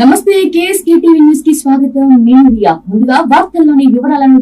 నమస్తే KSK TV న్యూస్కి స్వాగతం. నేను రియా. ముందుగా వార్తల్లోని వివరాలను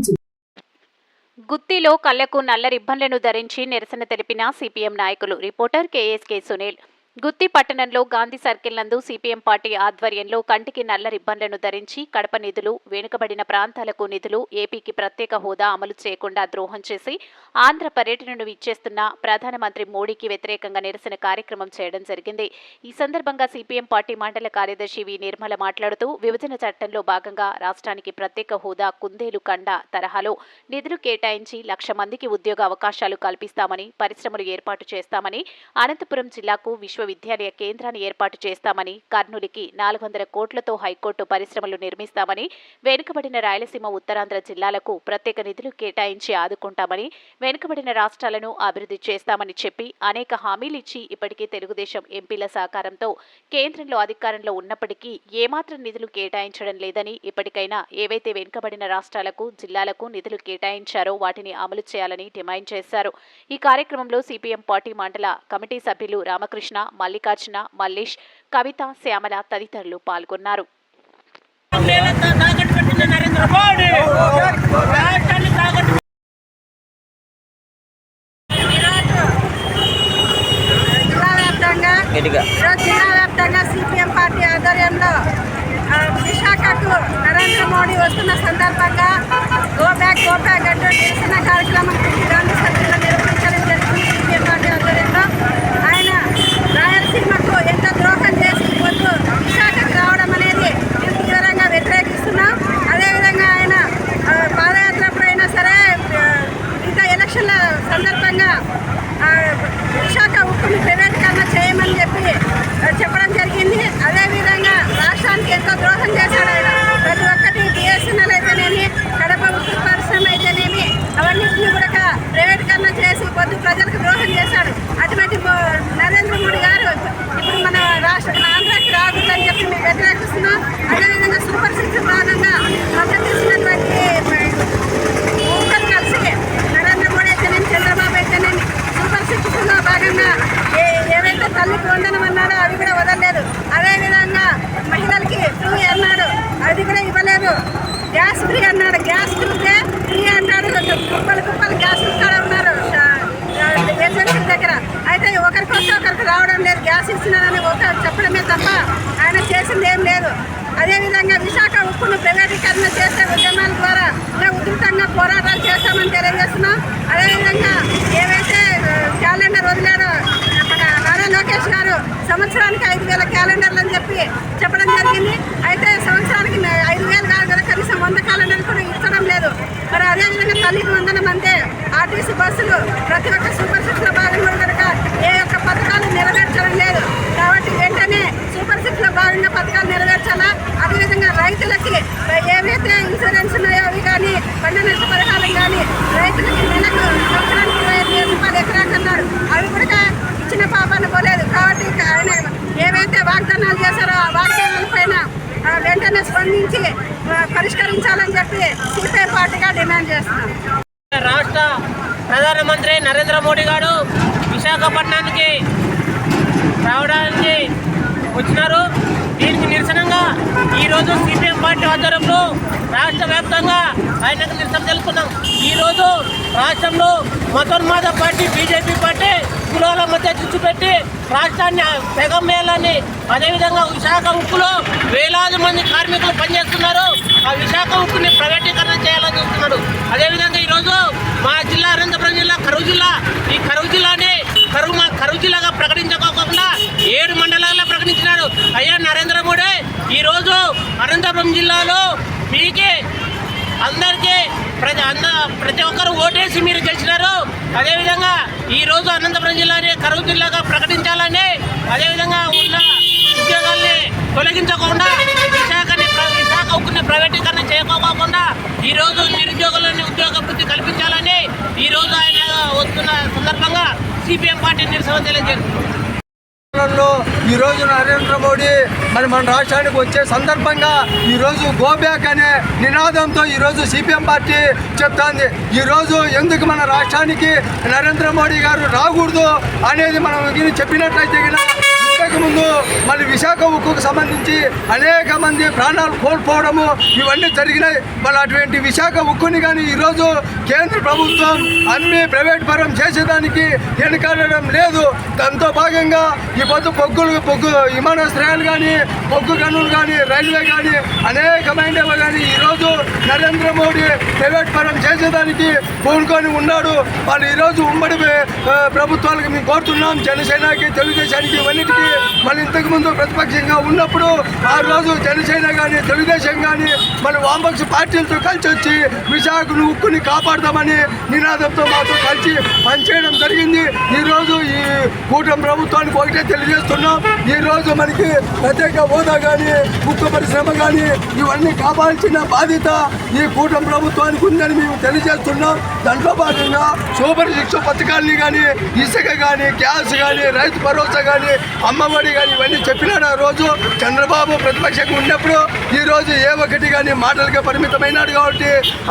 గుత్తిలో కళ్ళకు నల్ల రిబ్బన్లను ధరించి నిరసన తెలిపిన సిపిఎం నాయకులు రిపోర్టర్ కేఎస్కే సునీల్. గుత్తి పట్టణంలో గాంధీ సర్కిల్ నందు సిపిఎం పార్టీ ఆధ్వర్యంలో కంటికి నల్ల రిబ్బన్లను ధరించి కడప నిధులు వెనుకబడిన ప్రాంతాలకు నిధులు ఏపీకి ప్రత్యేక హోదా అమలు చేయకుండా ద్రోహం చేసి ఆంధ్ర పర్యటనను ఇచ్చేస్తున్న ప్రధానమంత్రి మోడీకి వ్యతిరేకంగా నిరసన కార్యక్రమం చేయడం జరిగింది. ఈ సందర్భంగా సిపిఎం పార్టీ మండల కార్యదర్శి వి. నిర్మల మాట్లాడుతూ విభజన చట్టంలో భాగంగా రాష్ట్రానికి ప్రత్యేక హోదా కుందేలు కండ తరహాలో నిధులు కేటాయించి లక్ష మందికి ఉద్యోగ అవకాశాలు కల్పిస్తామని పరిశ్రమలు ఏర్పాటు చేస్తామని అనంతపురం జిల్లాకు విశ్వ విశ్వవిద్యాలయ కేంద్రాన్ని ఏర్పాటు చేస్తామని కర్నూలుకి నాలుగు వందల కోట్లతో హైకోర్టు పరిశ్రమలు నిర్మిస్తామని వెనుకబడిన రాయలసీమ ఉత్తరాంధ్ర జిల్లాలకు ప్రత్యేక నిధులు కేటాయించి ఆదుకుంటామని వెనుకబడిన రాష్ట్రాలను అభివృద్ధి చేస్తామని చెప్పి అనేక హామీలిచ్చి ఇప్పటికీ తెలుగుదేశం ఎంపీల సహకారంతో కేంద్రంలో అధికారంలో ఉన్నప్పటికీ ఏమాత్రం నిధులు కేటాయించడం లేదని ఇప్పటికైనా ఏవైతే వెనుకబడిన రాష్ట్రాలకు జిల్లాలకు నిధులు కేటాయించారో వాటిని అమలు చేయాలని డిమాండ్ చేశారు. ఈ కార్యక్రమంలో సిపిఎం పార్టీ మండల కమిటీ సభ్యులు రామకృష్ణ మల్లికార్జున మల్లేష్ కవిత శ్యామల తదితరులు పాల్గొన్నారు. సిపిఎం పార్టీ ఆధ్వర్యంలో విశాఖకు నరేంద్ర మోడీ వస్తున్న సందర్భంగా గో బ్యాక్ గో బ్యాక్ అంటూ నిరసన కార్యక్రమం గాంధీ సభ్యులు నిర్వహించడం జరిగింది సిపిఎం పార్టీ ఆధ్వర్యంలో ఆయన రాయలసీమకు ఎంత ద్రోహం చేసి వద్దు విశాఖకు రావడం అనేది మేము తీవ్రంగా వ్యతిరేకిస్తున్నాం అదేవిధంగా ఆయన ఆ, పాదయాత్రప్పుడైనా సరే ఆ, ఇంకా ఎలక్షన్ల సందర్భంగా ఆ, విశాఖ ఉక్కుని ప్రైవేటీకరణ చేయమని చెప్పి ఆ, చెప్పడం జరిగింది అదేవిధంగా రాష్ట్రానికి ఎంతో ద్రోహం చేశాడు ఆయన ప్రతి ఒక్కటి బిఎస్ఎన్ఎల్ అయితేనేమి కడప ఉక్కు పరిశ్రమ అయితేనేమి అవన్నింటినీ కూడా ప్రైవేటీకరణ చేసి పొద్దు ప్రజలకు ద్రోహం చేశాడు అటువంటి మో- నరేంద్ర మోడీ గారు ఇప్పుడు మన రాష్ట్ర మన ఆంధ్రాకి రాకూడదని చెప్పి మేము వ్యతిరేకిస్తున్నాం. అదేవిధంగా సూపర్ సిక్స్ భాగంగా మద్దతు ఇచ్చినటువంటి కలిసి నరేంద్ర మోడీ అయితేనేమి చంద్రబాబు అయితేనేమి సూపర్ సిక్స్ భాగంగా ఏ ఏవైతే తల్లికి వందనం అన్నాడో అవి కూడా వదలలేదు అదేవిధంగా మహిళలకి ఫ్రీ అన్నాడు అది కూడా ఇవ్వలేదు గ్యాస్ ఫ్రీ అన్నాడు గ్యాస్ ఫ్రీ ఫ్రీ అన్నాడు కుప్పలు కుప్పలు గ్యాస్ ఇక్కడ ఉన్నారు ఏజెన్సీ దగ్గర అయితే ఒకరికి వస్తే ఒకరికి రావడం లేదు గ్యాస్ ఇచ్చినారని ఒక చెప్పడమే తప్ప ఆయన చేసింది ఏం లేదు. అదేవిధంగా విశాఖ ఉక్కును ప్రైవేటీకరణ చేసే ఉద్యమాల ద్వారా మేము ఉధృతంగా పోరాటాలు చేస్తామని తెలియజేస్తున్నాం. అదేవిధంగా ఏవైతే క్యాలెండర్ వదిలారో మన నారా లోకేష్ గారు సంవత్సరానికి ఐదు వేల క్యాలెండర్లు అని చెప్పి చెప్పడం జరిగింది అయితే సంవత్సరానికి న- ఐదు వేలు కాదు కదా కనీసం వంద క్యాలెండర్లు కూడా ఇచ్చడం లేదు మరి అదేవిధంగా తల్లికి వందనం అంటే ఆర్టీసీ బస్సులు ప్రతి ఒక్క సూపర్ సిక్స్లో భాగంగా కనుక ఏ ఒక్క పథకాలు నెరవేర్చడం లేదు కాబట్టి వెంటనే సూపర్ సిక్స్లో భాగంగా పథకాలు నెరవేర్చాలా? అదేవిధంగా రైతులకి ఏవైతే ఇన్సూరెన్స్ ఉన్నాయో అవి కానీ పంట నష్ట పరిహారం కానీ రైతులకి నెలకు సంవత్సరానికి ఇరవై ఐదు వేల రూపాయలు ఎకరాకి అన్నారు. అవి కూడా ఇచ్చిన పాపాలు పోలేదు. కాబట్టి ఆయన ఏవైతే వాగ్దానాలు చేశారో ఆ వాగ్దానాల పైన వెంటనే స్పందించి పరిష్కరించాలని చెప్పి సిపిఐ పార్టీగా డిమాండ్ చేస్తున్నాం. రాష్ట్ర ప్రధానమంత్రి నరేంద్ర మోడీ గారు విశాఖపట్నానికి రావడానికి వచ్చినారు. దీనికి నిరసనంగా ఈరోజు సిపిఎం పార్టీ ఆధ్వర్యంలో రాష్ట్ర వ్యాప్తంగా ఆయనకు నిరసన తెలుపుతున్నాం. ఈరోజు రాష్ట్రంలో మతోన్మాద పార్టీ బీజేపీ పార్టీ కులాల మధ్య చిచ్చుపెట్టి రాష్ట్రాన్ని తెగమేయాలని అదేవిధంగా విశాఖ ఉక్కులో వేలాది మంది కార్మికులు పనిచేస్తున్నారు. ఆ విశాఖ ఉక్కుని ప్రైవేటీకరణ చేయాలని చూస్తున్నారు అదేవిధంగా ఈరోజు మా జిల్లా అనంతపురం జిల్లా కరువు జిల్లా ఈ కరువు జిల్లాని కరువు మా కరువు జిల్లాగా ప్రకటించుకోకుండా ఏడు మండలాల్లో ప్రకటించినారు అయ్యా నరేంద్ర మోడీ ఈరోజు అనంతపురం జిల్లాలో మీకే అందరికీ ప్రతి అంద ప్రతి ఒక్కరు ఓటేసి మీరు గెలిచినారు. అదేవిధంగా ఈరోజు అనంతపురం జిల్లాని కరువు జిల్లాగా ప్రకటించాలని అదేవిధంగా ఉన్న ఉద్యోగాల్ని తొలగించకుండా విశాఖని ప్ర- విశాఖ ఉక్కుని ప్రైవేటీకరణ చేయకోకుండా ఈరోజు నిరుద్యోగులని ఉద్యోగ వృత్తి కల్పించాలని ఈరోజు ఆయన వస్తున్న సందర్భంగా సిపిఎం పార్టీ నిరసన తెలియజేస్తుంది. ఈరోజు ఈ రోజు నరేంద్ర మోడీ మరి మన రాష్ట్రానికి వచ్చే సందర్భంగా ఈరోజు గోబ్యాక్ అనే నినాదంతో ఈరోజు సిపిఎం పార్టీ చెప్తోంది. ఈ రోజు ఎందుకు మన రాష్ట్రానికి నరేంద్ర మోడీ గారు రాకూడదు అనేది మనం చెప్పినట్లయితే అంతకుముందు మళ్ళీ విశాఖ ఉక్కుకు సంబంధించి అనేక మంది ప్రాణాలు కోల్పోవడము ఇవన్నీ జరిగినాయి. మరి అటువంటి విశాఖ ఉక్కుని కానీ ఈరోజు కేంద్ర ప్రభుత్వం అన్ని ప్రైవేట్ పరం చేసేదానికి వెనుకాడడం లేదు. దాంతో భాగంగా ఈ పొద్దు పొగ్గులు పొగ్గు విమానాశ్రయాలు కానీ పొగ్గు గనులు కానీ రైల్వే కానీ అనేకమైనవి కానీ ఈరోజు నరేంద్ర మోడీ ప్రైవేట్ పరం చేసేదానికి పూనుకొని ఉన్నాడు. వాళ్ళు ఈరోజు ఉమ్మడి ప్రభుత్వాలకు మేము కోరుతున్నాం. జనసేనకి తెలుగుదేశానికి ఇవన్నిటికీ మళ్ళీ ఇంతకుముందు ప్రతిపక్షంగా ఉన్నప్పుడు ఆ రోజు జనసేన కానీ తెలుగుదేశం కానీ మళ్ళీ వామపక్ష పార్టీలతో కలిసి వచ్చి విశాఖను ఉక్కుని కాపాడదామని నినాదంతో మాతో కలిసి పనిచేయడం జరిగింది. ఈరోజు ఈ కూటమి ప్రభుత్వానికి ఒకటే తెలియజేస్తున్నాం. ఈ రోజు మనకి ప్రత్యేక హోదా కానీ ఉక్కు పరిశ్రమ కానీ ఇవన్నీ కాపాల్సిన బాధ్యత ఈ కూటమి ప్రభుత్వానికి ఉందని మేము తెలియజేస్తున్నాం. దాంట్లో భాగంగా సూపర్ శిక్ష పథకాలని కానీ ఇసుక కానీ గ్యాస్ కానీ రైతు భరోసా కానీ అమ్మ మోడీ కానీ ఇవన్నీ చెప్పినాడు ఆ రోజు చంద్రబాబు ప్రతిపక్షంగా ఉన్నప్పుడు ఈ రోజు ఏ ఒక్కటి కానీ మాటలకే పరిమితమైనాడు కాబట్టి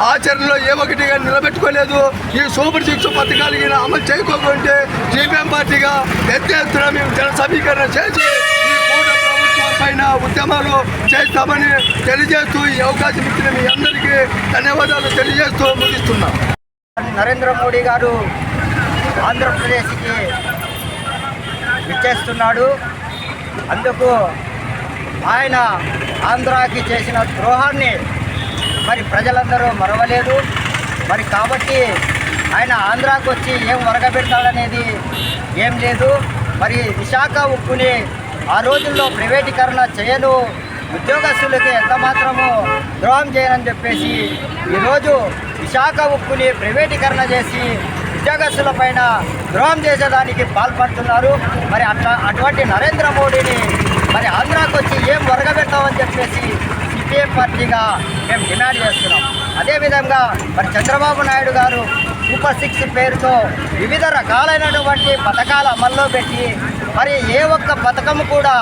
ఆచరణలో ఏ ఒక్కటి కానీ నిలబెట్టుకోలేదు. ఈ సూపర్ శిక్ష పథకాలు అమలు చేయకోకుంటే సిపిఎం పార్టీగా పెద్ద ఎత్తున మేము జన సమీకరణ చేసి ఈ పైన ఉద్యమాలు చేస్తామని తెలియజేస్తూ ఈ అవకాశం ఇచ్చిన మీ అందరికీ ధన్యవాదాలు తెలియజేస్తూ ముగిస్తున్నాం. నరేంద్ర మోడీ గారు ఆంధ్రప్రదేశ్కి విచ్చేస్తున్నాడు. అందుకు ఆయన ఆంధ్రాకి చేసిన ద్రోహాన్ని మరి ప్రజలందరూ మరవలేదు. మరి కాబట్టి ఆయన ఆంధ్రాకు వచ్చి ఏం వరగబెడతాడనేది ఏం లేదు. మరి విశాఖ ఉక్కుని ఆ రోజుల్లో ప్రైవేటీకరణ చేయను. ఉద్యోగస్తులకి ఎంత మాత్రము ద్రోహం చేయనని చెప్పేసి ఈరోజు విశాఖ ఉక్కుని ప్రైవేటీకరణ చేసి ఉద్యోగస్తుల పైన ద్రోహం చేసేదానికి పాల్పడుతున్నారు. మరి అట్లా అటువంటి నరేంద్ర మోడీని మరి ఆంధ్రాకి వచ్చి ఏం వరగబెడతామని చెప్పేసి సిపిఎం పార్టీగా మేము డిమాండ్ చేస్తున్నాం. అదేవిధంగా మరి చంద్రబాబు నాయుడు గారు సూపర్ సిక్స్ పేరుతో వివిధ రకాలైనటువంటి పథకాలు అమల్లో పెట్టి మరి ఏ ఒక్క పథకం కూడా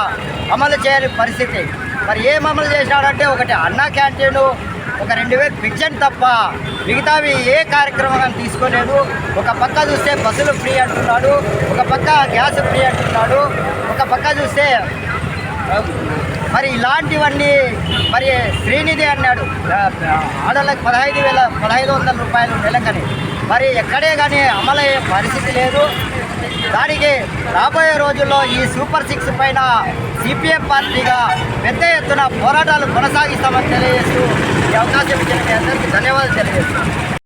అమలు చేయని పరిస్థితి. మరి ఏం అమలు చేశాడంటే ఒకటి అన్నా క్యాంటీను ఒక రెండు వేలు పింఛన్ తప్ప మిగతావి ఏ కార్యక్రమం తీసుకోలేదు. ఒక పక్క చూస్తే బస్సులు ఫ్రీ అంటున్నాడు ఒక పక్క గ్యాస్ ఫ్రీ అంటున్నాడు ఒక పక్క చూస్తే మరి ఇలాంటివన్నీ మరి శ్రీనిధి అన్నాడు. ఆడలకు పదహైదు వేల పదహైదు వందల రూపాయలు నెలకని. మరి ఎక్కడే కానీ అమలయ్యే పరిస్థితి లేదు. దానికి రాబోయే రోజుల్లో ఈ సూపర్ సిక్స్ పైన సిపిఎం పార్టీగా పెద్ద ఎత్తున పోరాటాలు కొనసాగిస్తామని తెలియజేస్తూ ఈ అవకాశం ఇచ్చిన మీ అందరికీ ధన్యవాదాలు తెలియజేస్తున్నాను.